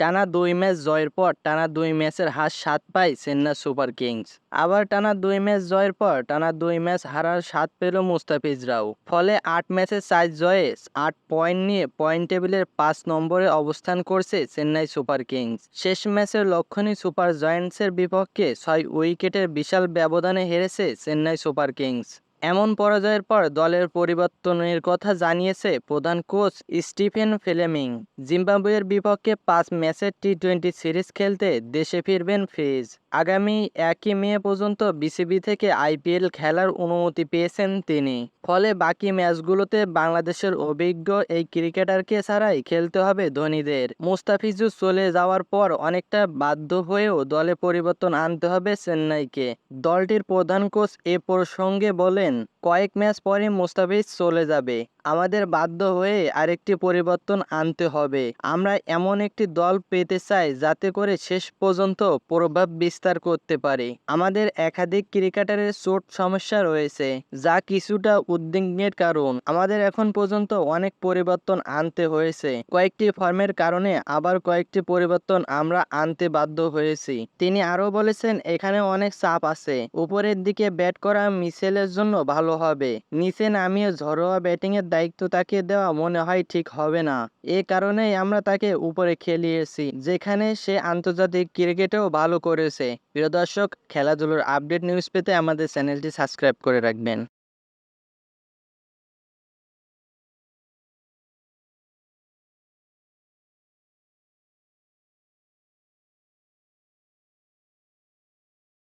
টানা দুই ম্যাচ জয়ের পর টানা দুই ম্যাচের হার স্বাদ পায় চেন্নাই সুপার কিংস। আবার টানা দুই ম্যাচ জয়ের পর টানা দুই ম্যাচ হারার স্বাদ পেল মুস্তাফিজরাও। ফলে আট ম্যাচের সাইজ জয়ে আট পয়েন্ট নিয়ে পয়েন্ট টেবিলের পাঁচ নম্বরে অবস্থান করছে চেন্নাই সুপার কিংস। শেষ ম্যাচের লক্ষণী সুপার জয়েন্টসের বিপক্ষে ছয় উইকেটের বিশাল ব্যবধানে হেরেছে চেন্নাই সুপার কিংস। এমন পরাজয়ের পর দলের পরিবর্তনের কথা জানিয়েছে প্রধান কোচ স্টিফেন ফেলেমিং। জিম্বাবুয়ের বিপক্ষে পাঁচ ম্যাচের টি টোয়েন্টি সিরিজ খেলতে দেশে ফিরবেন ফিজ আগামী একই মে পর্যন্ত বিসিবি থেকে আইপিএল খেলার অনুমতি পেয়েছেন তিনি। ফলে বাকি ম্যাচগুলোতে বাংলাদেশের অভিজ্ঞ এই ক্রিকেটারকে ছাড়াই খেলতে হবে ধোনিদের। মুস্তাফিজুর চলে যাওয়ার পর অনেকটা বাধ্য হয়েও দলে পরিবর্তন আনতে হবে চেন্নাইকে। দলটির প্রধান কোচ এ প্রসঙ্গে বলেন, কয়েক ম্যাচ পরে মুস্তাফিজ চলে যাবে। আমাদের বাধ্য হয়ে আরেকটি পরিবর্তন আনতে হবে। আমরা এমন একটি দল পেতে চাই যাতে করে শেষ পর্যন্ত প্রভাব বিস্তার করতে পারে। আমাদের একাধিক ক্রিকেটারের চোট সমস্যা রয়েছে, যা কিছুটা উদ্বিগ্নের কারণ। আমাদের এখন পর্যন্ত অনেক পরিবর্তন আনতে হয়েছে। কয়েকটি ফর্মের কারণে আবার কয়েকটি পরিবর্তন আমরা আনতে বাধ্য হয়েছি। তিনি আরও বলেছেন, এখানে অনেক চাপ আছে। উপরের দিকে ব্যাট করা মিসেলের জন্য ভালো হবে। নিচে নামিয়ে ঘরোয়া ব্যাটিংয়ের দায়িত্ব তাকে দেওয়া মনে হয় ঠিক হবে না। এ কারণেই আমরা তাকে উপরে খেলিয়েছি, যেখানে সে আন্তর্জাতিক ক্রিকেটেও ভালো করেছে। প্রিয় দর্শক, খেলাধুলোর আপডেট নিউজ পেতে আমাদের চ্যানেলটি সাবস্ক্রাইব করে রাখবেন।